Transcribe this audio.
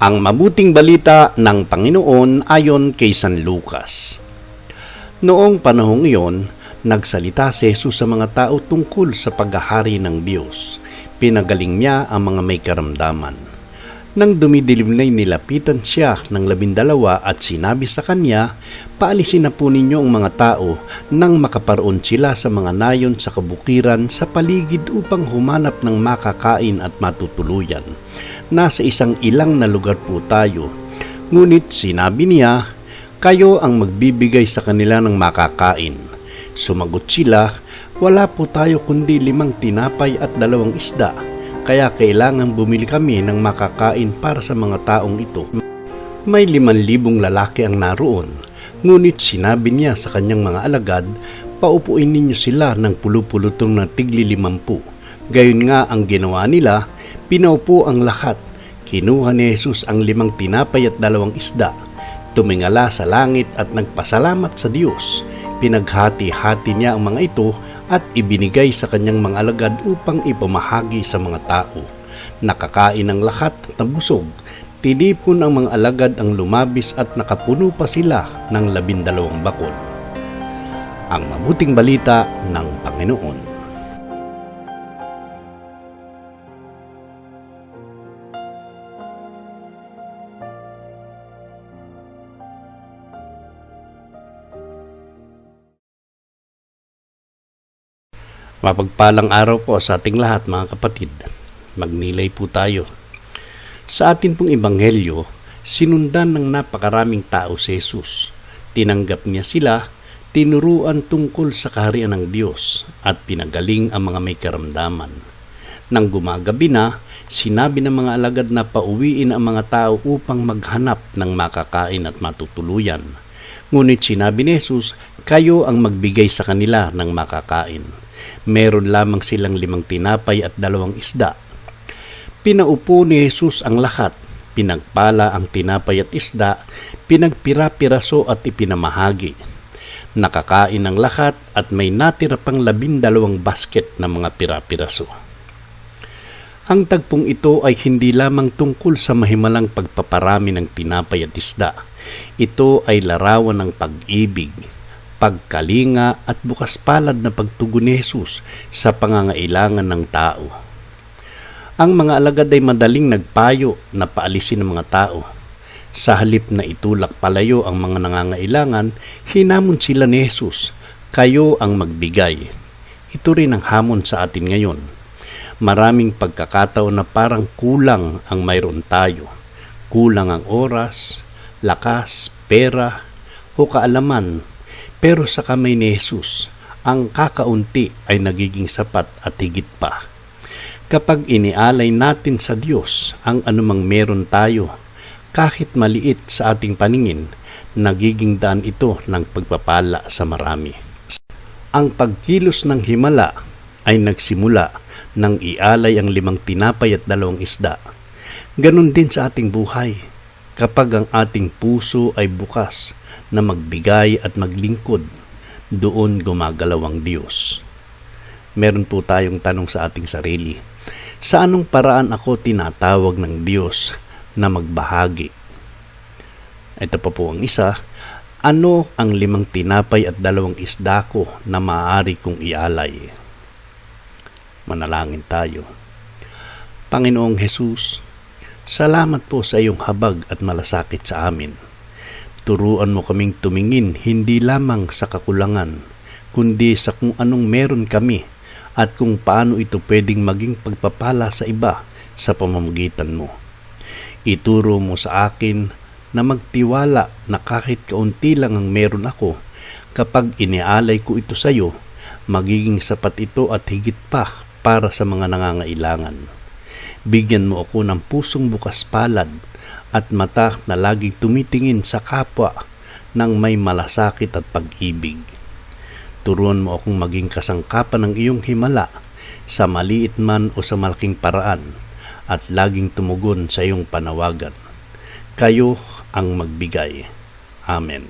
Ang mabuting balita ng Panginoon ayon kay San Lucas. Noong panahong iyon, nagsalita si Jesus sa mga tao tungkol sa paghahari ng Diyos. Pinagaling niya ang mga may karamdaman. Nang dumidilim na'y nilapitan siya ng labindalawa at sinabi sa kanya, paalisin na po ninyo ang mga tao nang makaparoon sila sa mga nayon sa kabukiran sa paligid upang humanap ng makakain at matutuluyan. Nasa isang ilang na lugar po tayo. Ngunit sinabi niya, kayo ang magbibigay sa kanila ng makakain. Sumagot sila, wala po tayo kundi limang tinapay at dalawang isda kaya kailangan bumili kami ng makakain para sa mga taong ito. May liman libong lalaki ang naroon, ngunit sinabi niya sa kanyang mga alagad, paupuin ninyo sila ng pulupulutong na tigli limampu. Gayon nga ang ginawa nila, pinaupo ang lahat. Kinuha ni Jesus ang limang tinapay at dalawang isda. Tumingala sa langit at nagpasalamat sa Diyos. Pinaghati-hati niya ang mga ito at ibinigay sa kanyang mga alagad upang ipamahagi sa mga tao. Nakakain ang lahat at nabusog. Tinipon ang mga alagad ang lumabis at nakapuno pa sila ng labindalawang bakol. Ang mabuting balita ng Panginoon. Mapagpalang araw po sa ating lahat mga kapatid. Magnilay po tayo. Sa atin pong ebanghelyo, sinundan ng napakaraming tao si Jesus. Tinanggap niya sila, tinuruan tungkol sa kaharian ng Diyos at pinagaling ang mga may karamdaman. Nang gumagabi na, sinabi ng mga alagad na pauwiin ang mga tao upang maghanap ng makakain at matutuluyan. Ngunit sinabi ni Jesus, kayo ang magbigay sa kanila ng makakain meron lamang silang limang tinapay at dalawang isda. Pinaupo ni Jesus ang lahat, pinagpala ang tinapay at isda, pinagpira-piraso at ipinamahagi. Nakakain ang lahat at may natira pang labindalawang basket na mga pira-piraso. Ang tagpong ito ay hindi lamang tungkol sa mahimalang pagpaparami ng tinapay at isda. Ito ay larawan ng pag-ibig, pagkalinga at bukas palad na pagtugon ni Jesus sa pangangailangan ng tao. Ang mga alagad ay madaling nagpayo na paalisin ng mga tao. Sa halip na itulak palayo ang mga nangangailangan, hinamon sila ni Jesus, kayo ang magbigay. Ito rin ang hamon sa atin ngayon. Maraming pagkakataon na parang kulang ang mayroon tayo. Kulang ang oras, lakas, pera, o kaalaman pero sa kamay ni Jesus, ang kakaunti ay nagiging sapat at higit pa. Kapag inialay natin sa Diyos ang anumang meron tayo, kahit maliit sa ating paningin, nagiging daan ito ng pagpapala sa marami. Ang pagkilos ng himala ay nagsimula nang ialay ang limang tinapay at dalawang isda. Ganon din sa ating buhay. Kapag ang ating puso ay bukas na magbigay at maglingkod, doon gumagalaw ang Diyos. Meron po tayong tanong sa ating sarili. Sa anong paraan ako tinatawag ng Diyos na magbahagi? Ito pa po ang isa. Ano ang limang tinapay at dalawang isda ko na maaari kong ialay? Manalangin tayo. Panginoong Hesus, salamat po sa iyong habag at malasakit sa amin Turuan mo kaming tumingin hindi lamang sa kakulangan, kundi sa kung anong meron kami at kung paano ito pwedeng maging pagpapala sa iba sa pamamagitan mo. Ituro mo sa akin na magtiwala na kahit kaunti lang ang meron ako, kapag inialay ko ito sa iyo, magiging sapat ito at higit pa para sa mga nangangailangan. Bigyan mo ako ng pusong bukas palad at mata na laging tumitingin sa kapwa ng may malasakit at pag-ibig. Turuan mo akong maging kasangkapan ng iyong himala sa maliit man o sa malaking paraan at laging tumugon sa iyong panawagan. Kayo ang magbigay. Amen.